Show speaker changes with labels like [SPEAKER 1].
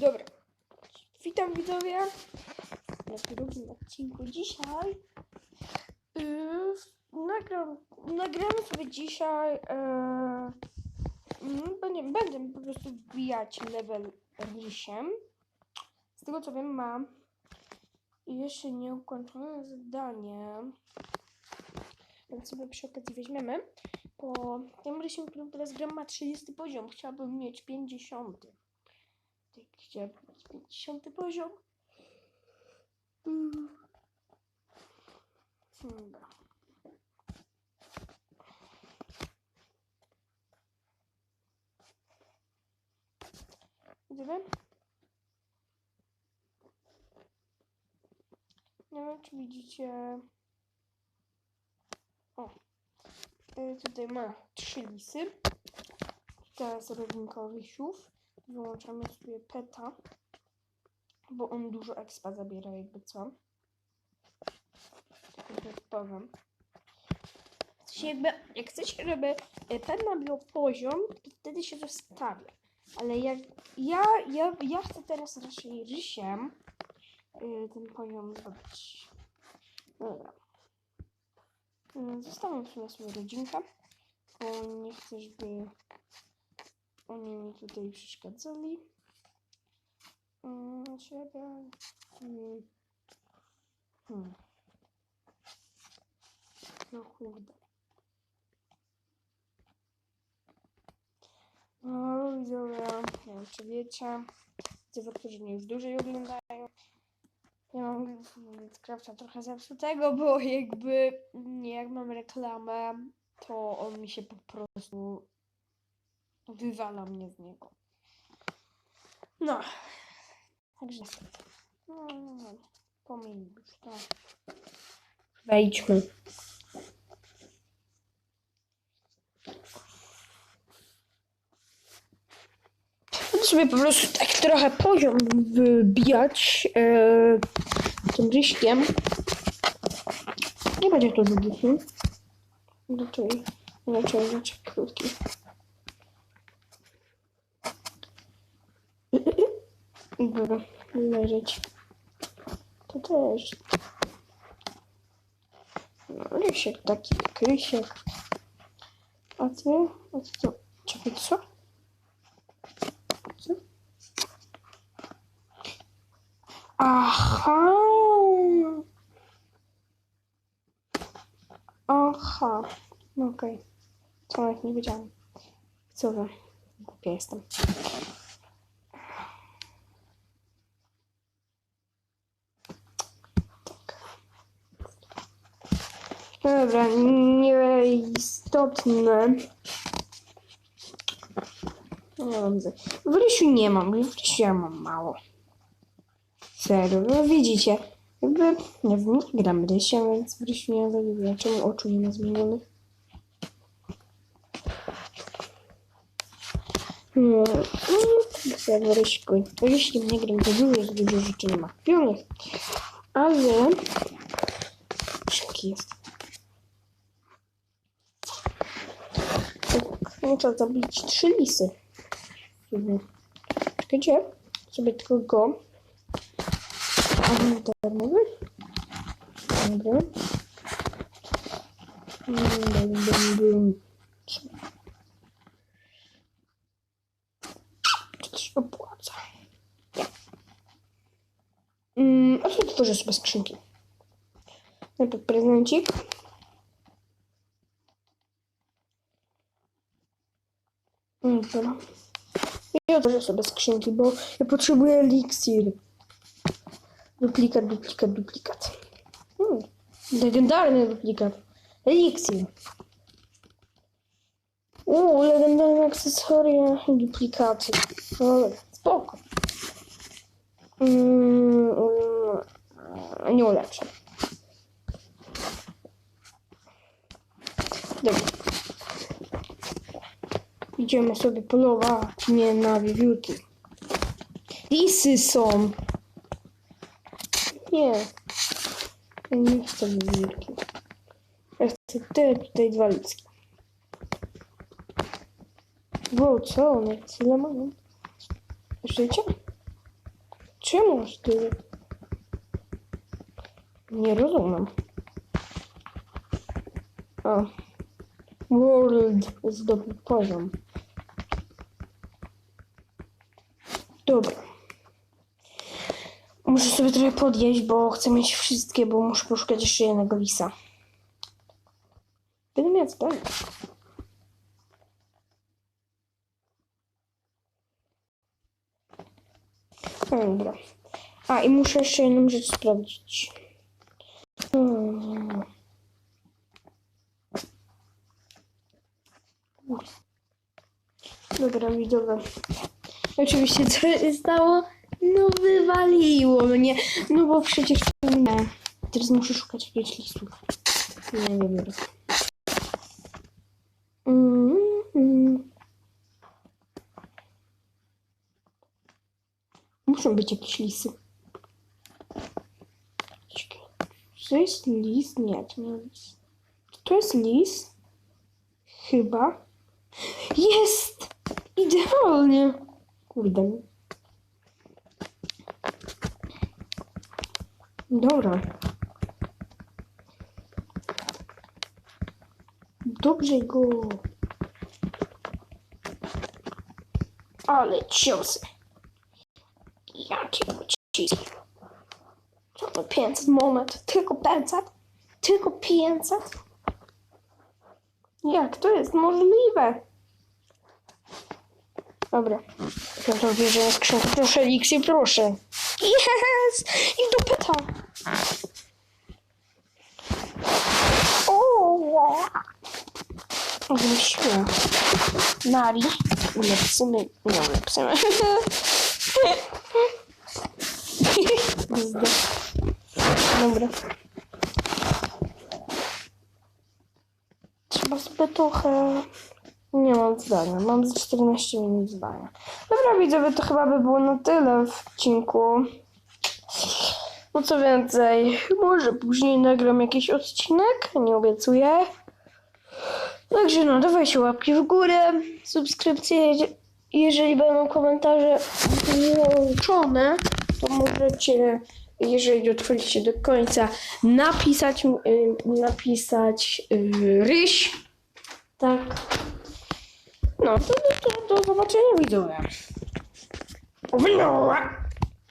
[SPEAKER 1] Dobra. Witam widzowie na drugim odcinku. Dzisiaj yy, nagram, nagramy sobie dzisiaj yy, będę, będę po prostu wbijać level rysiem. Z tego co wiem mam jeszcze nieukończone zadanie. Więc sobie przy okazji weźmiemy. Po tym rysiem, którym teraz gram ma 30 poziom. Chciałabym mieć 50. Chciałabym mieć 50 poziom. Mm. Dobra. Widzicie? Nie wiem, czy widzicie. O. Y, Tutaj ma trzy lisy. Teraz rodzinka rysiów. Wyłączamy sobie peta. Bo on dużo expa zabiera, jakby co. Tylko tak powiem. Jakby, jak chcecie, żeby pet nabił poziom, to wtedy się zostawia. Ale jak ja, ja, ja chcę teraz raczej rysiem y, ten poziom zrobić. Dobra. Y, Zostawiam sobie swoją rodzinkę, bo nie chcę, żeby oni mi tutaj przeszkadzali. Ciebie. Mm. Hmm. No kurde. No widzowie, nie wiem czy wiecie. Widzowie, którzy mnie już dłużej oglądają. Ja mam Minecrafta trochę zepsutego, bo jakby nie, jak mam reklamę, to on mi się po prostu wywala mnie z niego. No. Także no, no, no. pomijmy już to. Wejdźmy. Będę sobie po prostu tak trochę poziom wybijać e, tym ryśkiem. Nie będzie to długi film. Raczej, raczej, raczej krótki. No, rysiek taki, krysiek. A ty? A ty co? Czekaj, co? Co? Aha! Aha. No okej. Co nawet nie wiedziałam. Co wy? Głupia jestem. Dobra, nieistotne. W rysiu nie mam, w rysiu ja mam mało. Serio, no widzicie. Jakby nie, nie gram rysiem, więc w rysiu nie mam za wiele. Czemu oczu nie ma zmienionych? No, no, ryśku. Jeśli nie gram, to dużo, dużo rzeczy nie ma kupionych. Ale... Szybki jest. Muszę zabić trzy lisy. Mhm. Czekajcie, sobie tylko go. Darmowy. Dobra. Bum, bum, bum. To opłaca. Mm, a co tworzę sobie skrzynki? Najpierw prezencik. Dobra. Ja otworzę sobie skrzynki, bo ja potrzebuję eliksir. Duplikat, duplikat, duplikat. Hmm. Legendarny duplikat. Eliksir. Uuu, legendarne akcesoria i duplikaty. O, spoko. Mm, mm, nie ulepszę. Dobra. Idziemy sobie polować, nie na wiewiórki. Lisy są. Nie. Ja nie chcę wiewiórki. Ja chcę te tutaj dwa ludzkie. Wow, co one? Tyle mają? Życie? Czemu aż tyle? Nie rozumiem. O. World zdobył poziom. Dobra. Muszę sobie trochę podjeść, bo chcę mieć wszystkie, bo muszę poszukać jeszcze jednego lisa. Będę miał zdanie. Dobra. A i muszę jeszcze jedną rzecz sprawdzić. Hmm. Dobra, widzowie. Oczywiście, co się stało? No, wywaliło mnie. No, bo przecież nie. Teraz muszę szukać jakichś listów. Nie wiem. Mm, mm. Muszą być jakieś lisy. To jest lis? Nie, to nie lis. To jest lis? Chyba. Jest! Idealnie! Kurde. Dobra. Dobrze go. Ale ciosy. Jakie pociski. To 500 moment? Tylko 500? Tylko 500? Jak to jest możliwe? Dobra. To wierzę na skrzynkę. Proszę, Elixir, proszę. Yes! I do pyta. Wymyśliłem. Nari. Ulepszymy. Nie ulepszymy. Zde. Dobra. Trzeba sobie trochę... Nie mam zdania. Mam z 14 minut zdania. Dobra, widzowie, to chyba by było na tyle w odcinku. No co więcej, może później nagram jakiś odcinek, nie obiecuję. Także no, dawajcie łapki w górę, subskrypcje, jeżeli będą komentarze włączone, to możecie, jeżeli dotrwaliście do końca, napisać, y, napisać y, ryś. Tak. No, to, to, to do zobaczenia widzowie. Uwielbiam.